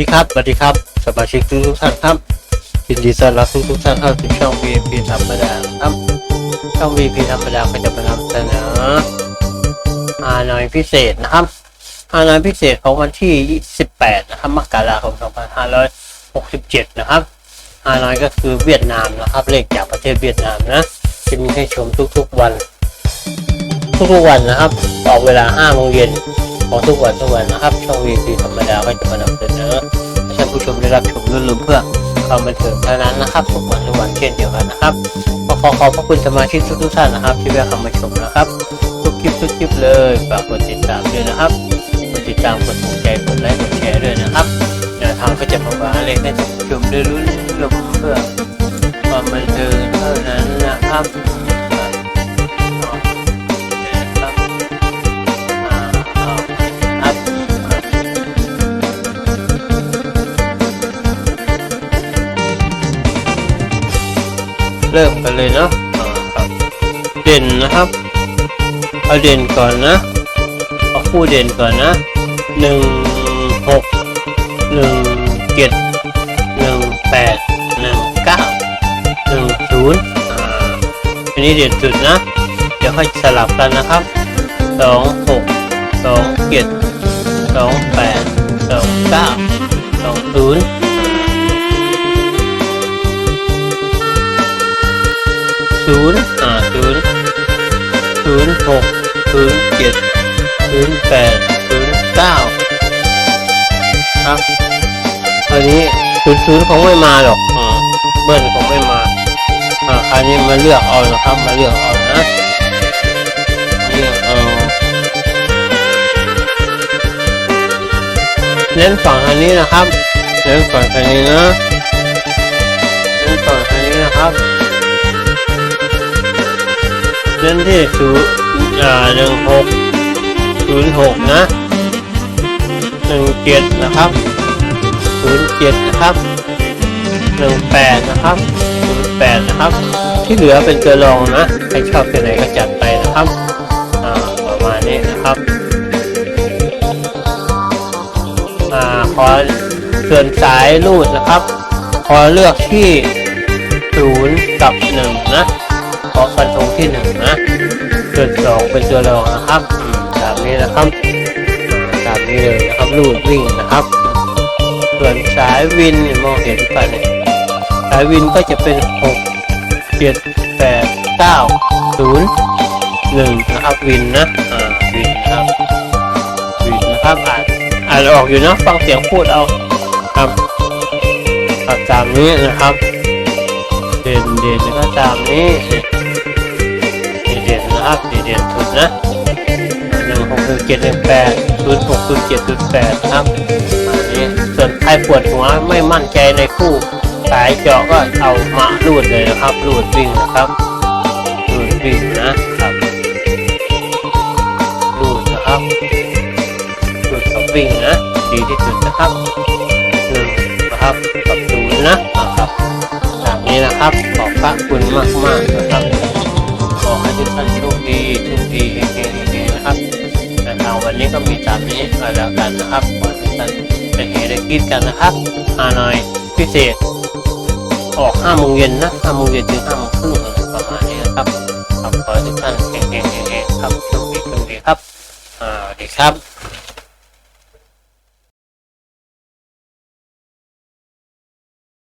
ดีครับสวัสดีครับ สมาชิกทุกท่านครับยินดีต้อนรับทุกๆท่านเข้าสู่ช่อง VIP ธรรมดาครับ ช่อง VIP ธรรมดาก็จะมานำเสนออาหน่อยพิเศษนะครับอาหน่อยพิเศษของวันที่28นะครับมกราคม 2567 นะครับอาหน่อยก็คือเวียดนามนะครับ เลขจากประเทศเวียดนามนะ จะมีให้ชมทุกๆวัน ทุกๆวันนะครับออกเวลา5โมงเย็น ของทุกวันทุกวันนะครับ ช่อง VIP ธรรมดาก็จะมานำเสนอให้ท่านผู้ชมได้รับชมรุ่นๆเพื่อความบันเทิงเท่านั้นนะครับทุกวันทุกวันเช่นเดียวกันนะครับขอขอขอบพระคุณสมาชิกทุกท่านนะครับ ที่แวะเข้ามาชมนะครับ ทุกคลิปทุกคลิปเลยฝากกดติดตามด้วยนะครับกดติดตามกดถูกใจกดไลค์กดแชร์ด้วยนะครับแนวทางก็จะมาว่าอะไรให้ท่านผู้ชมได้รู้ลมเพื่อความบันเทิงเท่านั้นนะครับ เริ่มกันเลยเนาะเด่นนะครับ เอาเด่นก่อนนะ เอาคู่เด่นก่อนนะหนึ่งหกหนึ่งเจ็ดหนึ่งแปดหนึ่งเก้าหนึ่งศูนย์อันนี้เด่นสุดนะ เดี๋ยวค่อยสลับกันนะครับสองหกสองเจ็ดสองแปดสองเก้าสองศูนย์ ศูนย์อ่าศูนย์ศูนย์หกศูนย์เจ็ดศูนย์แปดศูนย์เก้าครับอันนี้ศูนย์ศูนย์คงไม่มาหรอกอ่าเบิ้ลคงไม่มาอ่าคราวนี้มาเลือกเอานะครับ มาเลือกเอานะเลือกเอาเน้นฝั่งอันนี้นะครับเน้นฝั่งอันนี้นะเน้นฝั่งอันนี้นะครับ เล่นที่ศูนย์อ่าหนึ่งหกศูนย์หกนะหนึ่งเจ็ดนะครับศูนย์เจ็ดนะครับหนึ่งแปดนะครับศูนย์แปดนะครับ ที่เหลือเป็นตัวรองนะใครชอบตัวไหนก็จัดไปนะครับอ่าประมาณนี้นะครับอ่าขอส่วนสายรูดนะครับ ขอเลือกที่ศูนย์กับหนึ่งนะ เป็นตัวรองนะครับอืมตามนี้นะครับอ่าตามนี้เลยนะครับลูดวิ่งนะครับ ส่วนสายวินมองเห็นป่ะเนี่ยสายวินก็จะเป็นหกเจ็ดแปดเก้าศูนย์หนึ่งนะครับวินนะอ่าวินนะครับวินนะครับอ่านอ่านออกอยู่นะฟังเสียงพูดเอาครับครับตามนี้นะครับ เด่นเด่นก็ตามนี้ เด่นนะครับเด่นสุดนะหนึ่งหกหนึ่งเจ็ดหนึ่งแปดศูนย์หกศูนย์เจ็ดศูนย์แปดครับอันนี้ส่วนใครปวดหัวไม่มั่นใจในคู่สายเจาะก็เอามาลูดเลยนะครับลูดวิ่งนะครับลูดวิ่งนะครับลูดนะครับลูดกับวิ่งนะ ดีที่สุดนะครับหนึ่งนะครับกับศูนย์นะครับตามนี้นะครับขอบพระคุณมากมากๆนะครับ อให้ทุกท่านโชคดีโชคดีเฮงๆเฮงๆนะครับแต่ทาวันนี้ก็มีตามนี้มาแล้วกันนะครับขอให้ทุกท่านได้เฮได้คิดกันนะครับฮานอยพิเศษ ออกห้าโมงเย็นนะห้าโมงเย็นถึงห้าโมงครึ่งประมาณนี้นะครับขอให้ทุกท่านเฮงๆเฮงๆครับโชคดีโชคดีครับอ่าดีครับ